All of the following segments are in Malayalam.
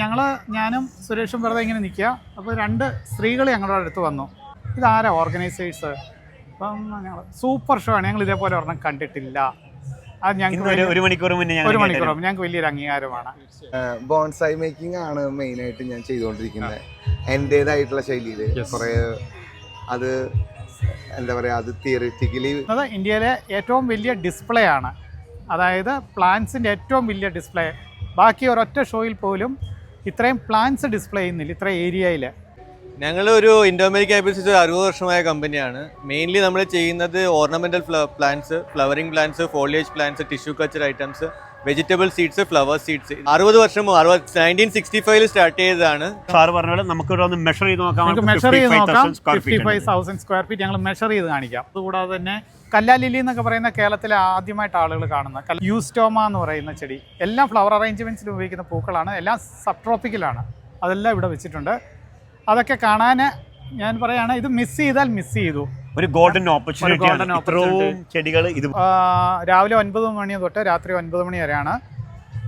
ഞങ്ങൾ ഞാനും സുരേഷും വെറുതെ ഇങ്ങനെ നിൽക്കുക. അപ്പോൾ രണ്ട് സ്ത്രീകൾ ഞങ്ങളുടെ അടുത്ത് വന്നു. ഇതാരാ ഓർഗനൈസേഴ്സ്? അപ്പം ഞങ്ങൾ സൂപ്പർ ഷോ ആണ്. ഞങ്ങൾ ഇതേപോലെ ഒരെണ്ണം കണ്ടിട്ടില്ല. അത് ഞങ്ങൾക്ക് ഒരു ഒരു മണിക്കൂർ മുന്നേ ഒരു മണിക്കൂർ ഞങ്ങൾക്ക് വലിയൊരു അംഗീകാരമാണ്. ബോൺസായി മേക്കിംഗ് ആണ് മെയിനായിട്ട് ഞാൻ ചെയ്തുകൊണ്ടിരിക്കുന്നത്. എന്റേതായിട്ടുള്ള ശൈലിയിൽ കുറേ അത് എന്താ പറയുക അത് തിയറിറ്റിക്കലി അത് ഇന്ത്യയിലെ ഏറ്റവും വലിയ ഡിസ്പ്ലേ ആണ്. അതായത് പ്ലാന്റ്സിന്റെ ഏറ്റവും വലിയ ഡിസ്പ്ലേ ബാക്കി ഒരൊറ്റ ഷോയിൽ പോലും ഇത്രയും പ്ലാൻസ് ഡിസ്പ്ലേ ചെയ്യുന്നില്ല ഇത്ര ഏരിയയിൽ ഞങ്ങളൊരു ഒരു ഇൻഡോമേരിക് ആപ്പിൾസ് ഒരു അറുപത് വർഷമായ കമ്പനിയാണ് മെയിൻലി നമ്മൾ ചെയ്യുന്നത് ornamental plants flowering plants foliage plants tissue culture items vegetable seeds flower seeds അറുപത് വർഷം നയന്റീൻ സിക്സ്റ്റി ഫൈവിൽ സ്റ്റാർട്ട് ചെയ്തതാണ്. സാർ പറഞ്ഞ പോലെ നമുക്ക് മെഷർ ചെയ്ത് നോക്കാം. മെഷർ ചെയ്ത് നോക്കാം fifty five thousand square feet ഞങ്ങൾ മെഷർ ചെയ്ത് കാണിക്കാം. അതുകൂടാതെ തന്നെ കല്ലാലിലി എന്നൊക്കെ പറയുന്ന കേരളത്തിലെ ആദ്യമായിട്ട് ആളുകൾ കാണുന്ന യൂസ്റ്റോമ എന്ന് പറയുന്ന ചെടി. എല്ലാം ഫ്ലവർ അറേഞ്ച്മെന്റ്സിൽ ഉപയോഗിക്കുന്ന പൂക്കളാണ്. എല്ലാം സബ് ട്രോപ്പിക്കലാണ് അതെല്ലാം ഇവിടെ വെച്ചിട്ടുണ്ട്. അതൊക്കെ കാണാൻ ഞാൻ പറയാണ് ഇത് മിസ് ചെയ്താൽ മിസ് ചെയ്തു. ഒരു ഗോൾഡൻ ഓപ്പർച്യൂണിറ്റി ചെടികൾ ഇത് രാവിലെ ഒൻപത് മണി തൊട്ട് രാത്രി ഒൻപത് മണി വരെയാണ്.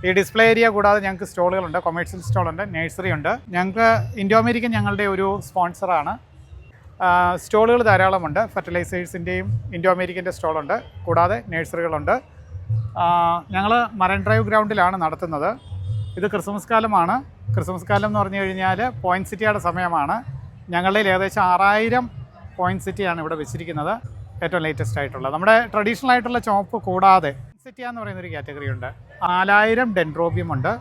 ഈ ഡിസ്പ്ലേ ഏരിയ കൂടാതെ ഞങ്ങൾക്ക് സ്റ്റോളുകളുണ്ട് കൊമേഴ്ഷ്യൽ സ്റ്റോളുണ്ട് നഴ്സറി ഉണ്ട് ഞങ്ങൾക്ക് ഇൻഡോ അമേരിക്കൻ ഞങ്ങളുടെ ഒരു സ്പോൺസറാണ് സ്റ്റോളുകൾ ധാരാളമുണ്ട്. ഫെർട്ടിലൈസേഴ്സിന്റെയും ഇൻഡോ അമേരിക്കന്റെ സ്റ്റോളുണ്ട്. കൂടാതെ നഴ്സറികളുണ്ട്. ഞങ്ങൾ മറൈൻ ഡ്രൈവ് ഗ്രൗണ്ടിലാണ് നടത്തുന്നത്. ഇത് ക്രിസ്മസ് കാലമാണ്. ക്രിസ്മസ് കാലം എന്ന് പറഞ്ഞു കഴിഞ്ഞാൽ പോയിന്റ് സിറ്റിയുടെ സമയമാണ്. ഞങ്ങളിൽ ഏകദേശം ആറായിരം പോയിന്റ് സിറ്റിയാണ് ഇവിടെ വെച്ചിരിക്കുന്നത്. ഏറ്റവും ലേറ്റസ്റ്റ് ആയിട്ടുള്ളത്. നമ്മുടെ ട്രഡീഷണൽ ആയിട്ടുള്ള ചോപ്പ് കൂടാതെ സിറ്റിയ എന്ന് പറയുന്ന ഒരു കാറ്റഗറി ഉണ്ട്. നാലായിരം ഡെൻഡ്രോബിയം ഉണ്ട്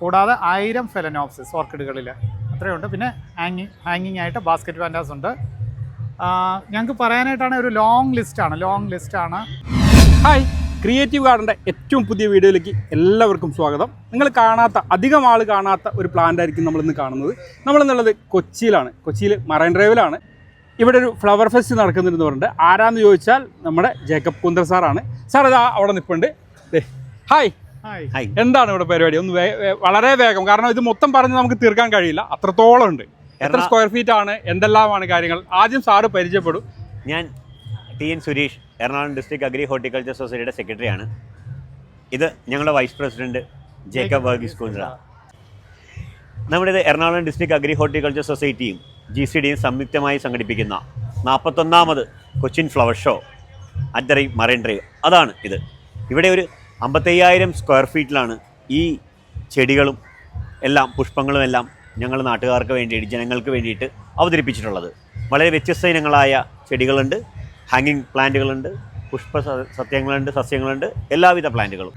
കൂടാതെ ആയിരം ഫെലനോപ്സിസ് ഓർക്കിഡുകളിൽ അത്രയുണ്ട്. പിന്നെ ഹാങ്ങിങ് ഹാങ്ങിങ് ആയിട്ട് ബാസ്ക്കറ്റ് പാൻഡാസ് ഉണ്ട്. ഞങ്ങൾക്ക് പറയാനായിട്ടാണ് ഒരു ലോങ് ലിസ്റ്റാണ് ലോങ് ലിസ്റ്റാണ് ഹായ് ക്രിയേറ്റീവ് ഗാർഡന്റെ ഏറ്റവും പുതിയ വീഡിയോയിലേക്ക് എല്ലാവർക്കും സ്വാഗതം. നിങ്ങൾ കാണാത്ത അധികം ആൾ കാണാത്ത ഒരു പ്ലാന്റ് ആയിരിക്കും നമ്മൾ ഇന്ന് കാണുന്നത്. നമ്മളെന്നുള്ളത് കൊച്ചിയിലാണ് കൊച്ചിയിൽ മറൈൻ ഡ്രൈവിലാണ് ഇവിടെ ഒരു ഫ്ലവർ ഫെസ്റ്റ് നടക്കുന്നുണ്ടെന്ന് പറഞ്ഞിട്ട് ആരാന്ന് ചോദിച്ചാൽ നമ്മുടെ ജേക്കബ് കുന്ദർ സാറാണ്. സാർ ഇതാ അവിടെ നിൽപ്പുണ്ട് ദേ, ഹായ് ഹായ് എന്താണ് ഇവിടെ പരിപാടി? ഒന്ന് വളരെ വേഗം. കാരണം ഇത് മൊത്തം പറഞ്ഞ് നമുക്ക് തീർക്കാൻ കഴിയില്ല. അത്രത്തോളം ഉണ്ട്. എത്ര സ്ക്വയർ ഫീറ്റ് ആണ് എന്തെല്ലാമാണ് കാര്യങ്ങൾ? ആദ്യം സാറ് പരിചയപ്പെടും. ഞാൻ T N Suresh Ernakulam district agri horticulture സൊസൈറ്റിയുടെ സെക്രട്ടറിയാണ് ഇത് ഞങ്ങളുടെ വൈസ് പ്രസിഡന്റ് ജേക്കബ് വർഗീസ് കുന്ദ്ര. നമ്മുടെ ഇത് എറണാകുളം ഡിസ്ട്രിക്ട് അഗ്രി ഹോർട്ടിക്കൾച്ചർ സൊസൈറ്റിയും ജി സി ഡിയും സംയുക്തമായി സംഘടിപ്പിക്കുന്ന നാൽപ്പത്തൊന്നാമത് Cochin flower show at marine drive അതാണ് ഇത്. ഇവിടെ ഒരു അമ്പത്തയ്യായിരം സ്ക്വയർ ഫീറ്റിലാണ് ഈ ചെടികളും എല്ലാം പുഷ്പങ്ങളും എല്ലാം ഞങ്ങൾ നാട്ടുകാർക്ക് വേണ്ടിയിട്ട് ജനങ്ങൾക്ക് വേണ്ടിയിട്ട് അവതരിപ്പിച്ചിട്ടുള്ളത്. വളരെ വ്യത്യസ്ത ഇനങ്ങളായ ചെടികളുണ്ട് ഹാങ്ങിങ് പ്ലാന്റുകളുണ്ട് പുഷ്പ സത്യങ്ങളുണ്ട് സസ്യങ്ങളുണ്ട് എല്ലാവിധ പ്ലാന്റുകളും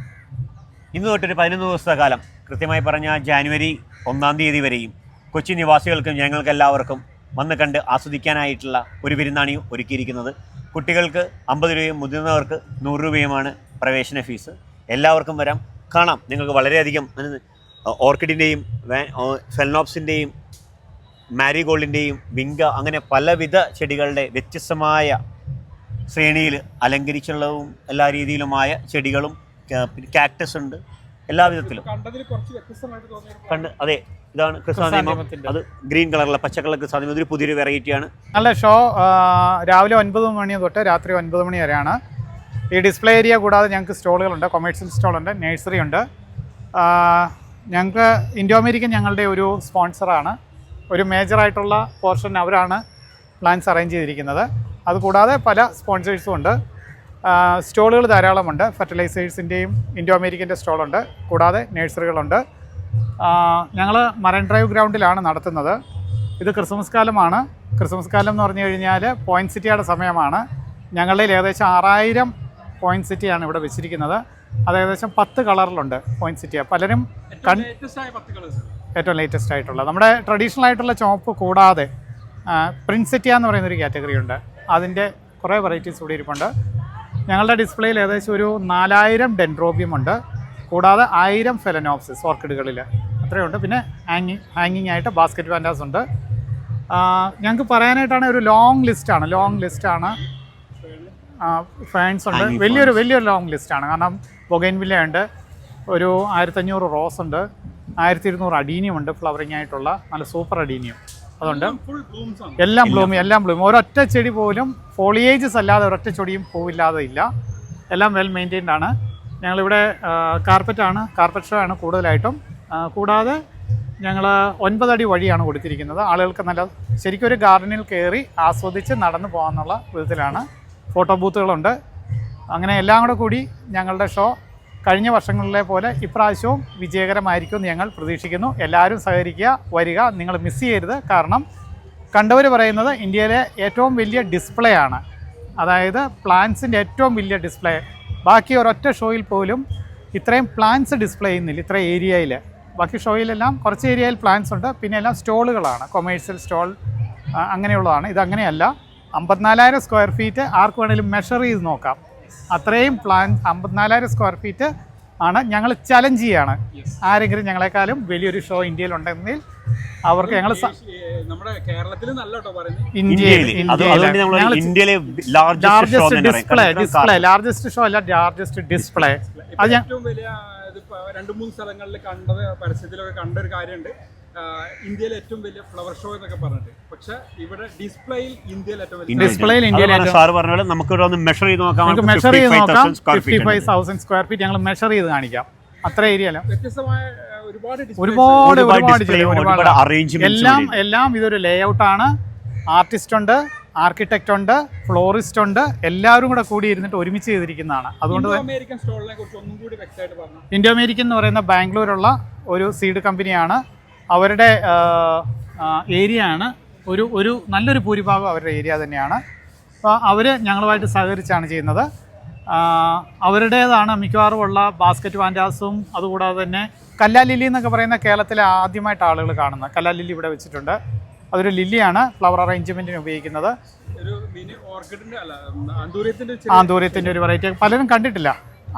ഇന്ന് തൊട്ടൊരു പതിനൊന്ന് ദിവസത്തെ കാലം. കൃത്യമായി പറഞ്ഞാൽ ജാനുവരി ഒന്നാം തീയതി വരെയും കൊച്ചി നിവാസികൾക്കും ഞങ്ങൾക്ക് എല്ലാവർക്കും വന്ന് കണ്ട് ആസ്വദിക്കാനായിട്ടുള്ള ഒരു വിരുന്നാണ് ഒരുക്കിയിരിക്കുന്നത്. കുട്ടികൾക്ക് അമ്പത് രൂപയും മുതിർന്നവർക്ക് നൂറ് രൂപയുമാണ് പ്രവേശന ഫീസ്. എല്ലാവർക്കും വരാം. കാണാം. നിങ്ങൾക്ക് വളരെയധികം ഓർക്കിഡിന്റെയും ഫെൽനോപ്സിന്റെയും മാരിഗോൾഡിന്റെയും വിങ്ക അങ്ങനെ പലവിധ ചെടികളുടെ വ്യത്യസ്തമായ ശ്രേണിയിൽ അലങ്കരിച്ചുള്ളതും എല്ലാ രീതിയിലുമായ ചെടികളും കാക്ടസ് ഉണ്ട് എല്ലാ വിധത്തിലും. കണ്ട് അതെ ഇതാണ് ക്രിസ്താനിയമം അത് ഗ്രീൻ കളറിലെ പച്ചക്കളർ ക്രിസ്താനിയമം ഇതൊരു പുതിയൊരു വെറൈറ്റിയാണ്. നല്ല ഷോ രാവിലെ ഒൻപത് മണി തൊട്ട് രാത്രി ഒൻപത് മണി വരെയാണ്. ഈ ഡിസ്പ്ലേ ഏരിയ കൂടാതെ ഞങ്ങൾക്ക് സ്റ്റോളുകളുണ്ട് കൊമേഴ്ഷ്യൽ സ്റ്റോളുണ്ട് നഴ്സറി ഉണ്ട് ഞങ്ങൾക്ക് ഇൻഡോ അമേരിക്കൻ ഞങ്ങളുടെ ഒരു സ്പോൺസറാണ് ഒരു മേജറായിട്ടുള്ള പോർഷൻ അവരാണ് പ്ലാൻസ് അറേഞ്ച് ചെയ്തിരിക്കുന്നത്. അതുകൂടാതെ പല സ്പോൺസേഴ്സും ഉണ്ട്. സ്റ്റോളുകൾ ധാരാളമുണ്ട്. ഫെർട്ടിലൈസേഴ്സിന്റെയും ഇൻഡോ അമേരിക്കന്റെ സ്റ്റോളുണ്ട് കൂടാതെ നഴ്സറികളുണ്ട് ഞങ്ങൾ മറൈൻ ഡ്രൈവ് ഗ്രൗണ്ടിലാണ് നടത്തുന്നത്. ഇത് ക്രിസ്മസ് കാലമാണ്. ക്രിസ്മസ് കാലം എന്ന് പറഞ്ഞു കഴിഞ്ഞാൽ പോയിന്റ് സിറ്റിയുടെ സമയമാണ്. ഞങ്ങളിൽ ഏകദേശം ആറായിരം പോയിന്റ് സിറ്റിയാണ് ഇവിടെ വെച്ചിരിക്കുന്നത്. അത് ഏകദേശം പത്ത് കളറിലുണ്ട് പോയിന്റ് സിറ്റിയ പലരും ഏറ്റവും ലേറ്റസ്റ്റ് ആയിട്ടുള്ള നമ്മുടെ ട്രഡീഷണൽ ആയിട്ടുള്ള ചോപ്പ് കൂടാതെ പ്രിൻസ് സിറ്റിയ എന്ന് പറയുന്ന ഒരു കാറ്റഗറി ഉണ്ട്. അതിന്റെ കുറേ വെറൈറ്റീസ് കൂടി ഇരിപ്പുണ്ട്. ഞങ്ങളുടെ ഡിസ്പ്ലേയിൽ ഏകദേശം ഒരു നാലായിരം ഡെൻഡ്രോബിയം ഉണ്ട്. കൂടാതെ ആയിരം ഫെലനോപ്സിസ് ഓർക്കിഡുകളിൽ അത്രയുണ്ട് പിന്നെ ഹാങ്ങിങ് ഹാങ്ങിങ് ആയിട്ട് ബാസ്ക്കറ്റ് വാൻഡാസ് ഉണ്ട്. ഞങ്ങൾക്ക് പറയാനായിട്ടാണ് ഒരു ലോങ് ലിസ്റ്റാണ് ലോങ് ലിസ്റ്റാണ് ഫാൻസ് ഉണ്ട്. വലിയൊരു വലിയൊരു ലോങ് ലിസ്റ്റാണ് കാരണം ബൊഗൈൻവില്ല ഉണ്ട്. ഒരു ആയിരത്തഞ്ഞൂറ് റോസ് ഉണ്ട്. ആയിരത്തി ഇരുന്നൂറ് അഡീനിയം ഉണ്ട് ഫ്ലവറിങ് ആയിട്ടുള്ള. നല്ല സൂപ്പർ അഡീനിയം അതുണ്ട്. ആണ്. എല്ലാം ബ്ലൂം എല്ലാം ബ്ലൂം ഒരൊറ്റ ചെടി പോലും ഫോളിയേജസ് അല്ലാതെ ഒരൊറ്റ ചെടിയും പൂവില്ലാതെ ഇല്ല. എല്ലാം വെൽ മെയിന്റെയിൻഡ് ആണ്. ഞങ്ങളിവിടെ കാർപ്പറ്റാണ് കാർപ്പറ്റ് ഷോ ആണ് കൂടുതലായിട്ടും. കൂടാതെ ഞങ്ങൾ ഒൻപതടി വഴിയാണ് കൊടുത്തിരിക്കുന്നത്. ആളുകൾക്ക് നല്ല ശരിക്കും ഒരു ഗാർഡനിൽ കയറി ആസ്വദിച്ച് നടന്നു പോകാമെന്നുള്ള വിധത്തിലാണ്. ഫോട്ടോ ബൂത്തുകളുണ്ട്. അങ്ങനെ എല്ലാം കൂടെ കൂടി ഞങ്ങളുടെ ഷോ കഴിഞ്ഞ വർഷങ്ങളിലെ പോലെ ഇപ്രാവശ്യവും വിജയകരമായിരിക്കും എന്ന് ഞങ്ങൾ പ്രതീക്ഷിക്കുന്നു. എല്ലാവരും സഹകരിക്കുക വരിക നിങ്ങൾ മിസ് ചെയ്യരുത്. കാരണം കണ്ടവർ പറയുന്നത് ഇന്ത്യയിലെ ഏറ്റവും വലിയ ഡിസ്പ്ലേ ആണ്. അതായത് പ്ലാൻസിന്റെ ഏറ്റവും വലിയ ഡിസ്പ്ലേ ബാക്കി ഒരൊറ്റ ഷോയിൽ പോലും ഇത്രയും പ്ലാൻസ് ഡിസ്പ്ലേ ചെയ്യുന്നില്ല ഇത്ര ഏരിയയിൽ ബാക്കി ഷോയിലെല്ലാം കുറച്ച് ഏരിയയിൽ പ്ലാൻസ് ഉണ്ട്. പിന്നെ എല്ലാം സ്റ്റോളുകളാണ് കൊമേഴ്സ്യൽ സ്റ്റോൾ അങ്ങനെയുള്ളതാണ്. ഇതങ്ങനെയല്ല. അമ്പത്തിനാലായിരം സ്ക്വയർ ഫീറ്റ് ആർക്ക് വേണേലും മെഷർ ചെയ്ത് നോക്കാം. അത്രയും പ്ലാൻ അമ്പത്തിനാലായിരം സ്ക്വയർ ഫീറ്റ് ആണ് ഞങ്ങൾ ചലഞ്ച് ചെയ്യാണ്. ആരെങ്കിലും ഞങ്ങളെക്കാളും വലിയൊരു ഷോ ഇന്ത്യയിൽ ഉണ്ടെങ്കിൽ അവർക്ക് നമ്മൾ ഞങ്ങൾ ഇന്ത്യയിലെ largest display display largest show അല്ല ലാർജസ്റ്റ് ഡിസ്പ്ലേ അത് ഞാൻ ഏറ്റവും വലിയ ഇതിപ്പോ രണ്ട് മൂന്ന് സ്ഥലങ്ങളിൽ കണ്ടത് പരസ്യത്തിലൊക്കെ കണ്ട ഒരു കാര്യമുണ്ട്. ഇന്ത്യയിലെ ഏറ്റവും വലിയ ഫ്ലവർ ഷോ എന്നൊക്കെ പറഞ്ഞിട്ട്. പക്ഷെ ഇവിടെ ഡിസ്പ്ലേയിൽ ഇന്ത്യയിൽ ഏറ്റവും വലിയ ഡിസ്പ്ലേയിൽ ഇന്ത്യയിൽ ഏറ്റവും- സാർ പറഞ്ഞ പോലെ നമുക്ക് ഇവിടെ ഒന്ന് മെഷർ ചെയ്ത് നോക്കാം. നമുക്ക് മെഷർ ചെയ്ത് നോക്കാം. Fifty square five thousand square feet ഞങ്ങൾ മെഷർ ചെയ്ത് കാണിക്കാം. അത്ര ഏരിയ വ്യത്യസ്തമായ ആ, ഒരുപാട് ഒരുപാട് ഒരുപാട് ഒരുപാട് അറേഞ്ച്മെന്റ് ഒരുപാട് ഒരുപാട്. arrangements എല്ലാം എല്ലാം ഇതൊരു ലേഔട്ട് ആണ്. ആർട്ടിസ്റ്റ് ഉണ്ട് ആർക്കിടെക്റ്റ് ഉണ്ട് ഫ്ലോറിസ്റ്റ് ഉണ്ട്. എല്ലാവരും കൂടെ കൂടി ഇരുന്നിട്ട് ഒരുമിച്ച് ചെയ്തിരിക്കുന്നതാണ്. അതുകൊണ്ട് ഇന്ത്യ അമേരിക്കൻ സ്റ്റോളിനെ കുറിച്ച് ഒന്നും കൂടി വ്യക്തമായിട്ട് പറഞ്ഞു? ഇൻഡോ അമേരിക്കൻ എന്ന് പറയുന്ന ബാംഗ്ലൂരുള്ള ഒരു സീഡ് കമ്പനിയാണ് അവരുടെ ഏരിയ ആണ് ഒരു ഒരു നല്ലൊരു ഭൂരിഭാഗം അവരുടെ ഏരിയ തന്നെയാണ്. അപ്പോൾ അവർ ഞങ്ങളുമായിട്ട് സഹകരിച്ചാണ് ചെയ്യുന്നത്. അവരുടേതാണ് മിക്കവാറും ഉള്ള ബാസ്ക്കറ്റ് വാൻഡാസും അതുകൂടാതെ തന്നെ കല്ലാലില്ലി എന്നൊക്കെ പറയുന്ന കേരളത്തിലെ ആദ്യമായിട്ട് ആളുകൾ കാണുന്നത്. കല്ലാലില്ലി ഇവിടെ വെച്ചിട്ടുണ്ട്. അതൊരു ലില്ലിയാണ് ഫ്ലവർ അറേഞ്ച്മെന്റിന് ഉപയോഗിക്കുന്നത്. ആന്തൂര്യത്തിന്റെ ഒരു വെറൈറ്റി പലരും കണ്ടിട്ടില്ല.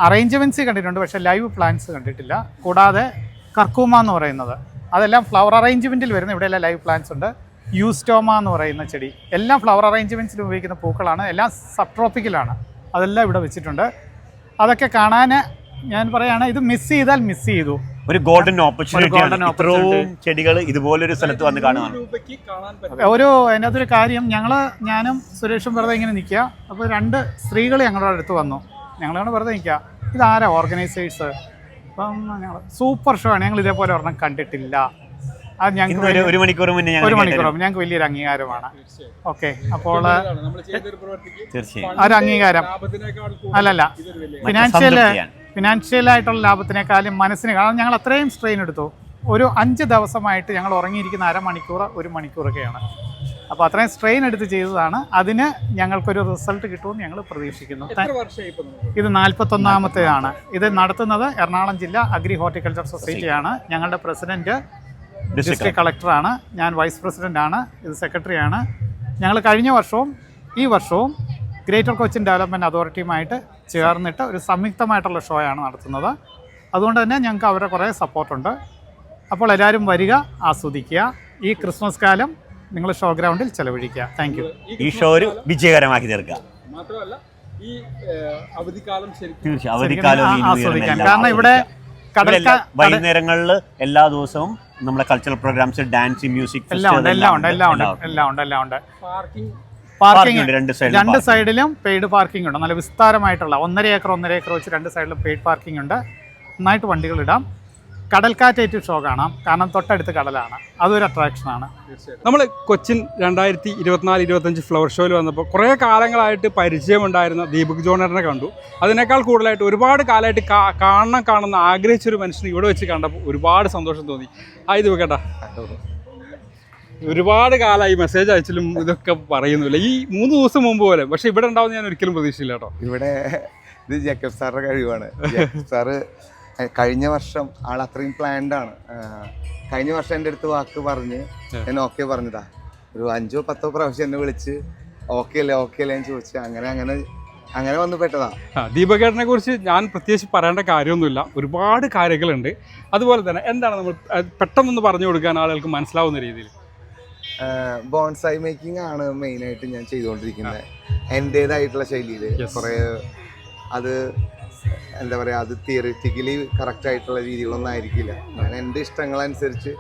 അറേഞ്ച്മെന്റ്സ് കണ്ടിട്ടുണ്ട് പക്ഷേ ലൈവ് പ്ലാന്റ്സ് കണ്ടിട്ടില്ല. കൂടാതെ കർക്കൂമ എന്ന് പറയുന്നത്. അതെല്ലാം ഫ്ലവർ അറേഞ്ച്മെന്റിൽ വരുന്ന ഇവിടെയെല്ലാം ലൈവ് പ്ലാന്റ്സ് ഉണ്ട്. യൂസ്റ്റോമ എന്ന് പറയുന്ന ചെടി. എല്ലാം ഫ്ലവർ അറേഞ്ച്മെന്റ്സിൽ ഉപയോഗിക്കുന്ന പൂക്കളാണ്. എല്ലാം സബ് ട്രോപ്പിക്കലാണ് അതെല്ലാം ഇവിടെ വെച്ചിട്ടുണ്ട്. അതൊക്കെ കാണാൻ ഞാൻ പറയുകയാണ് ഇത് മിസ് ചെയ്താൽ മിസ് ചെയ്തു. ഒരു ഗോൾഡൻ ഓപ്പർച്യൂണിറ്റി ചെടികൾ ഇതുപോലൊരു സ്ഥലത്ത് വന്ന് കാണുകയാണ് ഒരു അതിനകത്തൊരു കാര്യം ഞങ്ങൾ ഞാനും സുരേഷും വെറുതെ ഇങ്ങനെ നിൽക്കുക. അപ്പോൾ രണ്ട് സ്ത്രീകൾ ഞങ്ങളുടെ അടുത്ത് വന്നു. ഞങ്ങളാണ് വെറുതെ നിൽക്കുക. ഇതാരാ ഓർഗനൈസേഴ്സ് അപ്പം സൂപ്പർ ഷോ ആണ്. ഞങ്ങൾ ഇതേപോലെ ഒരെണ്ണം കണ്ടിട്ടില്ല. അത് ഞങ്ങൾക്ക് ഒരു ഒരു മണിക്കൂർ മുന്നേ ഒരു മണിക്കൂർ ഞങ്ങൾക്ക് വലിയൊരു അംഗീകാരമാണ്. ഓക്കെ അപ്പോൾ ഒരു അംഗീകാരം അല്ലല്ല. ഫിനാൻഷ്യൽ ആയിട്ടുള്ള ലാഭത്തിനേക്കാളും മനസ്സിന് കാരണം ഞങ്ങൾ അത്രയും സ്ട്രെയിൻ എടുത്തു. ഒരു അഞ്ച് ദിവസമായിട്ട് ഞങ്ങൾ ഉറങ്ങിയിരിക്കുന്ന അരമണിക്കൂർ ഒരു മണിക്കൂറൊക്കെയാണ്. അപ്പോൾ അത്രയും സ്ട്രെയിൻ എടുത്ത് ചെയ്തതാണ്. അതിന് ഞങ്ങൾക്കൊരു റിസൾട്ട് കിട്ടുമെന്ന് ഞങ്ങൾ പ്രതീക്ഷിക്കുന്നു. ഇത് നാൽപ്പത്തൊന്നാമത്തേതാണ് ഇത് നടത്തുന്നത് എറണാകുളം ജില്ല അഗ്രി ഹോർട്ടിക്കൾച്ചർ സൊസൈറ്റിയാണ്. ഞങ്ങളുടെ പ്രസിഡന്റ് ഡിസ്ട്രിക്ട് കളക്ടറാണ് ഞാൻ വൈസ് പ്രസിഡന്റാണ് ഇത് സെക്രട്ടറിയാണ് ഞങ്ങൾ കഴിഞ്ഞ വർഷവും ഈ വർഷവും ഗ്രേറ്റർ കൊച്ചിൻ ഡെവലപ്മെന്റ് അതോറിറ്റിയുമായിട്ട് ചേർന്നിട്ട് ഒരു സംയുക്തമായിട്ടുള്ള ഷോയാണ് നടത്തുന്നത്. അതുകൊണ്ട് തന്നെ ഞങ്ങൾക്ക് അവരുടെ കുറേ സപ്പോർട്ടുണ്ട് അപ്പോൾ എല്ലാവരും വരിക ആസ്വദിക്കുക. ഈ ക്രിസ്മസ് കാലം നിങ്ങൾ ഷോ ഗ്രൗണ്ടിൽ ചെലവഴിക്കുക. താങ്ക് യു ഈ ഷോ ഒരു വിജയകരമാക്കി തീർക്കുക. മാത്രമല്ല ഈ അവധിക്കാലം ശരിക്കും അവധിക്കാലവും ഈ ന്യൂ ഇയറും ആസ്വദിക്കാൻ. എല്ലാം കാരണം ഇവിടെ കടൽക്ക വൈകുന്നേരങ്ങളിൽ എല്ലാ ദിവസവും നമ്മുടെ കൾച്ചറൽ പ്രോഗ്രാംസ് ഡാൻസ് മ്യൂസിക് എല്ലാം ഉണ്ട് എല്ലാം ഉണ്ട് എല്ലാം ഉണ്ട് എല്ലാം ഉണ്ട് എല്ലാം ഉണ്ട്. പാർക്കിംഗ് പാർക്കിംഗ് ഉണ്ട് രണ്ട് സൈഡിലും രണ്ട് parking. സൈഡിലും പെയ്ഡ് പാർക്കിംഗ് ഉണ്ട്. നല്ല വിസ്താരമായിട്ടുള്ള ഒന്നര ഏക്കർ ഒന്നര ഏക്കർ വെച്ച് രണ്ട് സൈഡിലും പെയ്ഡ് പാർക്കിംഗ് ഉണ്ട്. നന്നായിട്ട് വണ്ടികൾ ഇടാം. കടൽക്കാറ്റേറ്റ് ഷോ കാണാം കാരണം തൊട്ടടുത്ത് കടലാണ്. അതൊരു അട്രാക്ഷനാണ് നമ്മൾ കൊച്ചിൻ രണ്ടായിരത്തി ഇരുപത്തിനാല് ഇരുപത്തഞ്ച് ഫ്ലവർ ഷോയിൽ വന്നപ്പോൾ കുറേ കാലങ്ങളായിട്ട് പരിചയമുണ്ടായിരുന്ന ദീപക് ജോണറിനെ കണ്ടു. അതിനേക്കാൾ കൂടുതലായിട്ട് ഒരുപാട് കാലമായിട്ട് കാണണം കാണണം കാണുന്ന ആഗ്രഹിച്ചൊരു മനുഷ്യനെ ഇവിടെ വെച്ച് കണ്ടപ്പോൾ ഒരുപാട് സന്തോഷം തോന്നി. ആ ഇത് കേട്ടാ ഒരുപാട് കാലമായി മെസ്സേജ് അയച്ചിലും ഇതൊക്കെ പറയുന്നില്ല ഈ മൂന്ന് ദിവസം മുമ്പ് പോലെ പക്ഷെ ഇവിടെ ഉണ്ടാവും ഞാൻ ഒരിക്കലും പ്രതീക്ഷയില്ല കേട്ടോ. ഇവിടെ ഇത് ജേക്കബ് സാറിന്റെ കഴിവാണ്. ജേക്കബ് സാറ് കഴിഞ്ഞ വർഷം ആൾ അത്രയും പ്ലാൻഡ് ആണ്. കഴിഞ്ഞ വർഷം എന്റെ അടുത്ത് വാക്ക് പറഞ്ഞ് ഞാൻ ഓക്കെ പറഞ്ഞതാ. ഒരു അഞ്ചോ പത്തോ പ്രാവശ്യം എന്നെ വിളിച്ച് ഓക്കെ അല്ലേ ഓക്കെ അല്ലേ എന്ന് ചോദിച്ചു അങ്ങനെ അങ്ങനെ അങ്ങനെ വന്നു പെട്ടതാ. ദീപകേടനെ ദീപകേട്ടനെ കുറിച്ച് ഞാൻ പ്രത്യേകിച്ച് പറയേണ്ട കാര്യമൊന്നുമില്ല. ഒരുപാട് കാര്യങ്ങളുണ്ട്. അതുപോലെ തന്നെ എന്താണ് നമ്മൾ പെട്ടെന്നൊന്ന് പറഞ്ഞു കൊടുക്കാൻ ആളുകൾക്ക് മനസ്സിലാവുന്ന രീതിയിൽ? ബോൺസായി മേക്കിംഗ് ആണ് മെയിനായിട്ട് ഞാൻ ചെയ്തുകൊണ്ടിരിക്കുന്നത്. എന്റേതായിട്ടുള്ള ശൈലിയിൽ. കുറേ അത് എന്താ പറയുക അത് തിയറിറ്റിക്കലി കറക്റ്റ് ആയിട്ടുള്ള രീതികളൊന്നും ആയിരിക്കില്ല. ഞാൻ എന്റെ ഇഷ്ടങ്ങളനുസരിച്ച്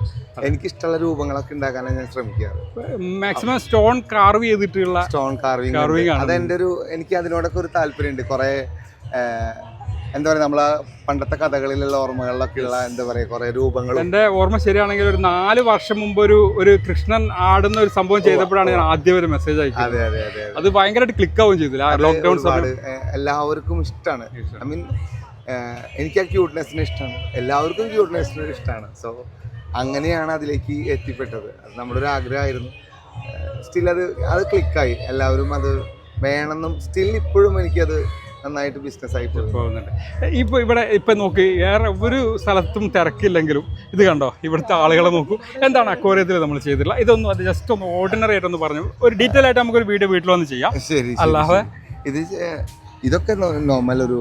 എനിക്കിഷ്ടമുള്ള രൂപങ്ങളൊക്കെ ഉണ്ടാക്കാനാണ് ഞാൻ ശ്രമിക്കാറ്. മാക്സിമം സ്റ്റോൺ കാർവ് ചെയ്തിട്ടുള്ള സ്റ്റോൺ കാർവിംഗ്. അത് എന്റെ ഒരു എനിക്ക് അതിനോടൊക്കെ ഒരു താല്പര്യമുണ്ട്. കുറേ എന്താ പറയാ നമ്മളെ പണ്ടത്തെ കഥകളിലുള്ള ഓർമ്മകളിലൊക്കെ ഉള്ള എന്താ പറയാ കുറെ രൂപങ്ങൾ എന്റെ ഓർമ്മ ശരിയാണെങ്കിൽ ഒരു നാല് വർഷം മുമ്പ് ഒരു ഒരു കൃഷ്ണൻ ആടുന്ന ഒരു സംഭവം ചെയ്തപ്പോഴാണ് ഞാൻ ആദ്യം ഒരു മെസ്സേജ് അയച്ചത്. അതെ അതെ അതെ അതെ. ഭയങ്കരമായിട്ട് ക്ലിക്ക് ആവുകയും ചെയ്തില്ല ലോക്ക്ഡൗൺ സമയത്ത് സമയം. എല്ലാവർക്കും ഇഷ്ടമാണ് ഇഷ്ടമാണ്. ഐ മീൻ എനിക്ക് ആ ക്യൂട്ട്നെസ്സിന് ഇഷ്ടമാണ് എല്ലാവർക്കും ക്യൂട്ട്നെസ്സിന് ഇഷ്ടമാണ് സോ അങ്ങനെയാണ് അതിലേക്ക് എത്തിപ്പെട്ടത്. അത് നമ്മുടെ ഒരു ആഗ്രഹമായിരുന്നു സ്റ്റിൽ അത് അത് ക്ലിക്കായി എല്ലാവരും അത് വേണമെന്നും സ്റ്റിൽ ഇപ്പോഴും എനിക്കത് നന്നായിട്ട് ബിസിനസ് ആയിട്ട് പോകുന്നു. പോകുന്നുണ്ട്. ഇപ്പൊ ഇവിടെ ഇപ്പൊ നോക്ക് വേറെ ഒരു സ്ഥലത്തും തിരക്കില്ലെങ്കിലും ഇത് കണ്ടോ? ഇവിടുത്തെ ആളുകളെ നോക്കൂ. എന്താണ് അക്വോറിയത്തിൽ നമ്മൾ ചെയ്തിട്ടുള്ള? ഇതൊന്നും അത് ജസ്റ്റ് ഒന്ന് ഓർഡിനറി ആയിട്ടൊന്ന് പറഞ്ഞു. ഒരു ഡീറ്റെയിൽ ആയിട്ട് നമുക്ക് ഒരു വീഡിയോ വീട്ടിൽ വന്ന് ചെയ്യാം. ശരി അല്ലാതെ? ഇത് ഇതൊക്കെ നോർമൽ ഒരു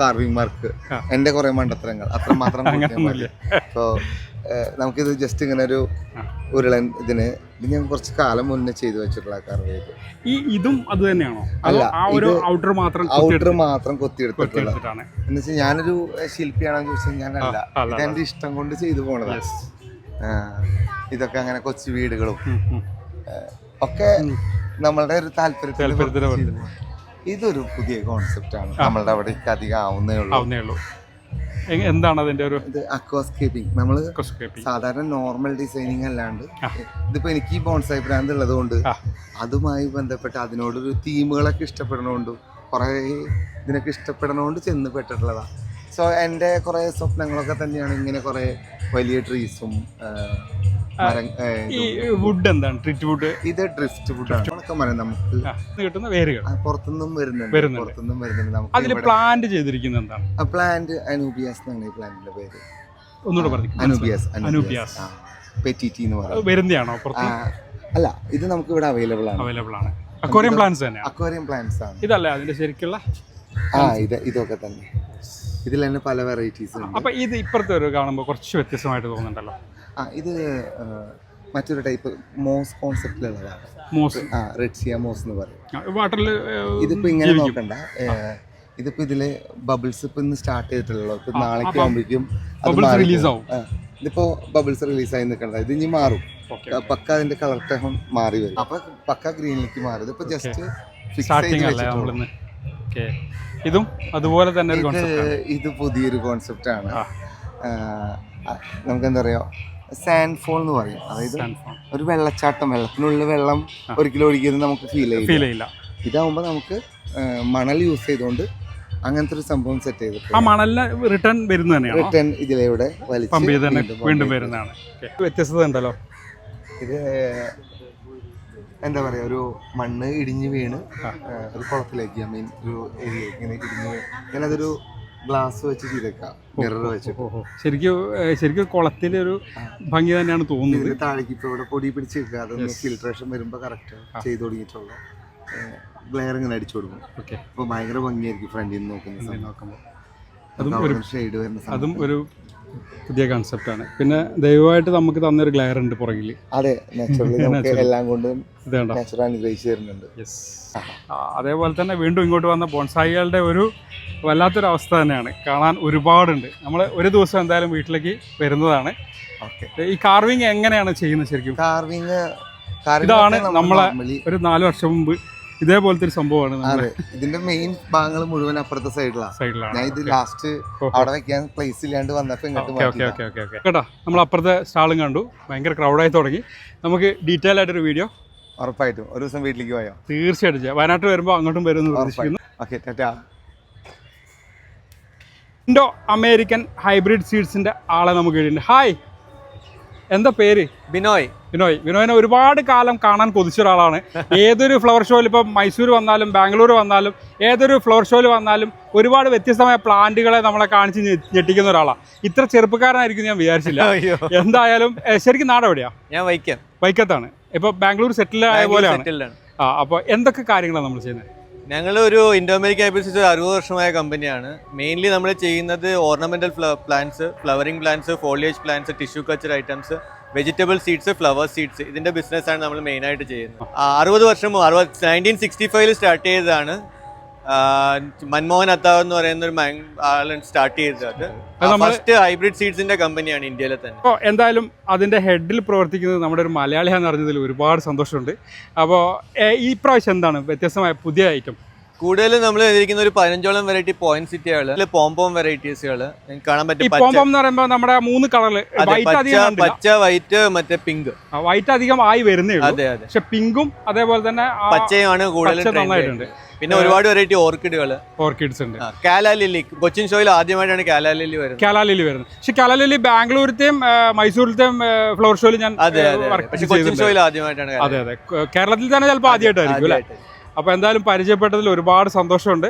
കാർവിംഗ് വർക്ക് ആ. എന്റെ കുറെ മണ്ടത്തരങ്ങൾ. അത്ര മാത്രം സോ നമുക്കിത് ജസ്റ്റ് ഇങ്ങനെ ഒരു. ഉരുളൻ ഇതിന് ഇത് ഞാൻ കുറച്ച് കാലം മുന്നേ ചെയ്തു വെച്ചിട്ടുള്ള കാർവ് ചെയ്ത് ഈ ഇതും അത് തന്നെയാണോ? അല്ല, ഔട്ടർ മാത്രം ഔട്ടർ മാത്രം കൊത്തിയെടുത്തിട്ടുള്ള എന്ന് വെച്ചാൽ ഞാനൊരു ശില്പിയാണെന്ന് ചോദിച്ചാൽ ഞാനല്ല. ഇത് എന്റെ ഇഷ്ടം കൊണ്ട് ചെയ്തു പോണത്. ഇതൊക്കെ അങ്ങനെ കൊച്ചു വീടുകളും. ഒക്കെ നമ്മളുടെ ഒരു താല്പര്യത്തിൽ. ഇതൊരു പുതിയ കോൺസെപ്റ്റ് ആണ്. നമ്മളുടെ അവിടെ അധികം ആവുന്നേ ഉള്ളൂ. ആവുന്നേ ഉള്ളൂ. എ- എന്താണ് അതിന്റെ ഒരു ഇത് അക്വാസ്കേപ്പിംഗ് നമ്മൾ സ്കേപ്പിംഗ് സാധാരണ നോർമൽ ഡിസൈനിങ് അല്ലാണ്ട് ഇതിപ്പോ എനിക്ക് ഈ ബോൺസായി ബ്രാൻഡ് ഉള്ളത് കൊണ്ട് ആ. അതുമായി ബന്ധപ്പെട്ട് അതിനോടൊരു തീമുകളൊക്കെ ഇഷ്ടപ്പെടണോണ്ട് കുറെ ഇതിനൊക്കെ ഇഷ്ടപ്പെടണോണ്ട് ചെന്ന് പെട്ടിട്ടുള്ളതാ. സോ എന്റെ കുറെ സ്വപ്നങ്ങളൊക്കെ തന്നെയാണ് ഇങ്ങനെ കുറെ വലിയ ട്രീസും ഈ വുഡ് എന്താണ്? ട്രീറ്റ് വുഡ് ഇത് ഡ്രിഫ്റ്റ് വുഡ് ഉണക്ക മരം നമുക്ക് കിട്ടുന്ന വേരുകൾ. പുറത്തുനിന്നും വരുന്നുണ്ട്. പുറത്തുനിന്നും വരുന്നുണ്ട് അതിൽ നമുക്ക് പ്ലാന്റ് ചെയ്തിരിക്കുന്നത് എന്താണ്? പ്ലാന്റ് അനൂബിയാസ് എന്നാണ് ഈ പ്ലാന്റിന്റെ പേര്. ഒന്നുകൂടെ പറഞ്ഞു അനൂബിയാസ് അനൂബിയാസ്. പെറ്റിറ്റി എന്ന് പറയുന്നത് വരുന്നതാണോ അല്ല ഇത് നമുക്ക് ഇവിടെ അവൈലബിൾ ആണ്. അവൈലബിൾ ആണ്. അക്വേറിയം പ്ലാന്റ്സ് തന്നെ അക്വേറിയം പ്ലാന്റ്സ് ആണ്. ഇതല്ലേ അതിന്റെ ശരിക്കുള്ള ആ ഇത് ഇതൊക്കെ തന്നെ. ഇതിൽ തന്നെ പല വെറൈറ്റീസ് ഉണ്ട്. അപ്പൊ ഇത് ഇപ്പുറത്തെ ഒരു കാണുമ്പോൾ കുറച്ച് വ്യത്യസ്തമായിട്ട് തോന്നുന്നുണ്ടല്ലോ. ആ ഇത് മറ്റൊരു ടൈപ്പ് മോസ് കോൺസെപ്റ്റിലുള്ളതാണ് മോസ്. ആ റെഡ് സിയ മോസ് എന്ന് പറയും. വാട്ടറിൽ ഇതിപ്പോ ഇങ്ങനെ നോക്കണ്ട. ഇതിപ്പോ ഇതിൽ ബബിൾസ് ഇപ്പൊ ഇന്ന് സ്റ്റാർട്ട് ചെയ്തിട്ടുള്ളൂ. ഇപ്പൊ നാളേക്ക് ആകുമ്പോഴേക്കും അത് bubbles മാറി release പോകും. ആ, ഇതിപ്പോ ബബിൾസ് റിലീസ് ആയി നിൽക്കണ്ട. ഇത് ഇനി മാറും. പക്ക അതിന്റെ കളർ ടൈം മാറി വരും. അപ്പൊ പക്ക ഗ്രീനിലേക്ക് മാറും. ഇപ്പൊ ജസ്റ്റ് ഇതും അതുപോലെ തന്നെ ഇത് പുതിയൊരു കോൺസെപ്റ്റ് ആണ്. നമുക്ക് എന്താ പറയാ സാൻഡ് ഫോൾ എന്ന് പറയും. അതായത് ഒരു വെള്ളച്ചാട്ടം വെള്ളത്തിനുള്ളിൽ വെള്ളം ഒരിക്കലും ഒഴുകിയത് നമുക്ക് ഫീൽ ചെയ്യും ഫീൽ ചെയ്യില്ല. ഇതാവുമ്പോൾ നമുക്ക് മണൽ യൂസ് ചെയ്തുകൊണ്ട് അങ്ങനത്തെ ഒരു സംഭവം സെറ്റ് ആ ചെയ്തിട്ട് മണലിന് റിട്ടേൺ വരുന്നത് തന്നെയാണ്? റിട്ടേൺ ഇതിലൂടെ പമ്പ് ചെയ്ത് തന്നെ വീണ്ടും വരുന്നതാണ്. വ്യത്യസ്തത ഉണ്ടല്ലോ. ഇത് എന്താ പറയുക ഒരു മണ്ണ് ഇടിഞ്ഞു വീണ് ആ, ഒരു കുളത്തിലേക്ക് ഐ മീൻ ഒരു ഏരിയയിലേക്ക് ഇങ്ങനെ ഇടിഞ്ഞ് വീണ്. ഞാനതൊരു ഗ്ലാസ് വെച്ച് ചെയ്തേക്കാം. മിറർ വെച്ച് ശരിക്കും ശരിക്കും കുളത്തിലെ ഒരു ഭംഗി തന്നെയാണ് തോന്നുന്നത്. താഴേക്ക് ഇപ്പൊ ഇവിടെ പൊടി പിടിച്ച് വെക്കുക. അതൊന്ന് ഫിൽട്രേഷൻ വരുമ്പോൾ കറക്റ്റ് ചെയ്ത് തുടങ്ങിയിട്ടുള്ള ഗ്ലെയർ ഇങ്ങനെ അടിച്ചു കൊടുക്കും. ഓക്കെ അപ്പൊ ഭയങ്കര ഭംഗിയായിരിക്കും ഫ്രണ്ടിൽ നിന്ന് നോക്കുന്ന നോക്കുമ്പോൾ അതും ഒരു ഷെയ്ഡ് വരുന്ന അതും ഒരു പുതിയ കൺസെപ്റ്റാണ് പിന്നെ ദയവായിട്ട് നമുക്ക് തന്നൊരു ഗ്ലെയർ ഉണ്ട് പുറകിൽ. അതെ എല്ലാം കൊണ്ടും അനുഗ്രഹിച്ചു തരുന്നുണ്ട്. അതേപോലെ തന്നെ വീണ്ടും ഇങ്ങോട്ട് വന്ന ബോൺസായികളുടെ ഒരു വല്ലാത്തൊരു അവസ്ഥ തന്നെയാണ്. കാണാൻ ഒരുപാടുണ്ട്. നമ്മൾ ഒരു ദിവസം എന്തായാലും വീട്ടിലേക്ക് വരുന്നതാണ്. ഓക്കെ. ഈ കാർവിങ് എങ്ങനെയാണ് ചെയ്യുന്നത് ശരിക്കും? കാർവിങ് ഇതാണ് നമ്മളെ ഒരു നാല് വർഷം മുമ്പ് ഇതേപോലത്തെ ഒരു സംഭവമാണ് ഇതിന്റെ മെയിൻ ഭാഗങ്ങൾ മുഴുവൻ അപ്പുറത്തെ സൈഡിലാണ് സൈഡിലാണ് ഞാൻ ഇത് ലാസ്റ്റ് അവിടെ വെക്കാൻ പ്ലേസ് ഇല്ലാണ്ട് വന്നപ്പോൾ ഇങ്ങോട്ട് കേട്ടോ നമ്മൾ അപ്പുറത്തെ സ്റ്റാളും കണ്ടു. ഭയങ്കര ക്രൗഡായി തുടങ്ങി. നമുക്ക് ഡീറ്റെയിൽ ആയിട്ടൊരു വീഡിയോ ഉറപ്പായിട്ടും. ഒരു ദിവസം വീട്ടിലേക്ക് പോയോ? തീർച്ചയായിട്ടും ചെയ്യാം. വയനാട്ടിൽ വരുമ്പോൾ അങ്ങോട്ടും വരുമെന്ന് പ്രതീക്ഷിക്കുന്നു. Okay tata. Indo American hybrid സീഡ്സിന്റെ ആളെ നമുക്ക് കിട്ടിയിട്ടുണ്ട് ഹായ്. എന്താ പേര്? ബിനോയ്. ബിനോയ്. ബിനോയിനെ ഒരുപാട് കാലം കാണാൻ കൊതിച്ച ഒരാളാണ്. ഏതൊരു ഫ്ലവർ ഷോയിൽ ഇപ്പം മൈസൂർ വന്നാലും ബാംഗ്ലൂർ വന്നാലും ഏതൊരു ഫ്ലവർ ഷോയിൽ വന്നാലും ഒരുപാട് വ്യത്യസ്തമായ പ്ലാന്റുകളെ നമ്മളെ കാണിച്ച് ഞെട്ടിക്കുന്ന ഒരാളാണ് ഇത്ര ചെറുപ്പക്കാരനായിരിക്കും ഞാൻ വിചാരിച്ചില്ല. എന്തായാലും ശരിക്കും നാട് എവിടെയാ? ഞാൻ വൈക്കം. വൈക്കത്താണ്. ഇപ്പൊ ബാംഗ്ലൂർ സെറ്റിൽ ആയ പോലെയാണ്. ആ അപ്പോൾ എന്തൊക്കെ കാര്യങ്ങളാണ് നമ്മൾ ചെയ്യുന്നത്? ഞങ്ങൾ ഒരു ഇൻഡോ അമേരിക്കൻ ഹൈബ്രിഡ്സ് അറുപത് വർഷമായ കമ്പനിയാണ്. മെയിൻലി നമ്മൾ ചെയ്യുന്നത് ornamental plants flowering plants foliage plants tissue culture items vegetable seeds flower seeds ഇതിന്റെ ബിസിനസ്സാണ് നമ്മൾ മെയിനായിട്ട് ചെയ്യുന്നത്. അറുപത് വർഷം അറുപത് നയന്റീൻ സിക്സ്റ്റി സ്റ്റാർട്ട് ചെയ്തതാണ്. മൻമോഹൻ അത്താവ് എന്ന് പറയുന്ന ഒരു ആളാണ് സ്റ്റാർട്ട് ചെയ്തത്. ഫസ്റ്റ് ഹൈബ്രിഡ് സീഡ്സിന്റെ കമ്പനിയാണ് ഇന്ത്യയിലെ തന്നെ. അപ്പോൾ എന്തായാലും അതിന്റെ ഹെഡിൽ പ്രവർത്തിക്കുന്നത് നമ്മുടെ ഒരു മലയാളിയാന്ന് അറിഞ്ഞതിൽ ഒരുപാട് സന്തോഷമുണ്ട്. അപ്പോൾ ഈ പ്രാവശ്യം എന്താണ് വ്യത്യസ്തമായ പുതിയ ഐറ്റം കൂടുതലും നമ്മൾ ചെയ്തിരിക്കുന്ന ഒരു പതിനഞ്ചോളം വെറൈറ്റി പോയിന്റ് സിറ്റികൾ പോംപോം വെറൈറ്റീസുകൾ കാണാൻ പറ്റും പോംപോം എന്ന് പറയുമ്പോൾ നമ്മുടെ മൂന്ന് വൈറ്റ് പച്ച വൈറ്റ് മറ്റേ പിങ്ക് വൈറ്റ് അധികം ആയി വരുന്നേ അതെ അതെ. പക്ഷെ പിങ്കും അതേപോലെ തന്നെ പച്ചയുമാണ് പച്ചയാണ് കൂടുതൽ പിന്നെ ഒരുപാട് വെറൈറ്റി ഓർക്കിഡുകൾ ഓർക്കിഡ്സ് ഉണ്ട്. കാലാലില്ലി കൊച്ചിൻ ഷോയിൽ ആദ്യമായിട്ടാണ് കാലാലില്ലി വരുന്നത്. കാലാലില്ലി വരുന്നത്. പക്ഷെ കാലാലില്ലി ബാംഗ്ലൂരിലത്തെയും ആ, മൈസൂരിലത്തെയും ഫ്ലവർ ഷോയിൽ ഞാൻ അതെ അതെ കൊച്ചിൻ ഷോയിൽ ആദ്യമായിട്ടാണ് അതെ അതെ. കേരളത്തിൽ തന്നെ ചിലപ്പോൾ ആദ്യമായിട്ടായിരിക്കും അല്ലേ? അപ്പൊ എന്തായാലും പരിചയപ്പെട്ടതിൽ ഒരുപാട് സന്തോഷമുണ്ട്.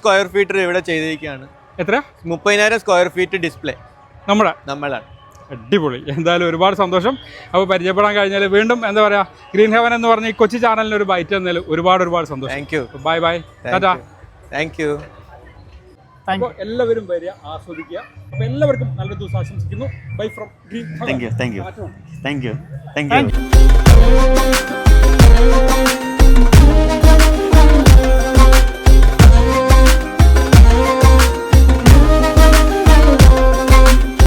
സ്ക്വയർ ഫീറ്റ് ഇവിടെ ചെയ്തിരിക്കുകയാണ്. എത്ര? മുപ്പതിനായിരം സ്ക്വയർ ഫീറ്റ് ഡിസ്പ്ലേ നമ്മളാണ് നമ്മളാണ്. അടിപൊളി. എന്തായാലും ഒരുപാട് സന്തോഷം. അപ്പോൾ പരിചയപ്പെടാൻ കഴിഞ്ഞാൽ വീണ്ടും എന്താ പറയുക ഗ്രീൻ ഹെവൻ എന്ന് പറഞ്ഞ ഈ കൊച്ചി ചാനലിന് ഒരു ബൈറ്റ് തന്നതിൽ ഒരുപാട് ഒരുപാട് സന്തോഷം. Thank you bye bye tata. Thank you അപ്പോൾ എല്ലാവരും വരിക ആസ്വദിക്കുക. അപ്പോൾ എല്ലാവർക്കും നല്ലൊരു ദിവസം ആശംസിക്കുന്നു. Bye from green thank you thank you thank you thank you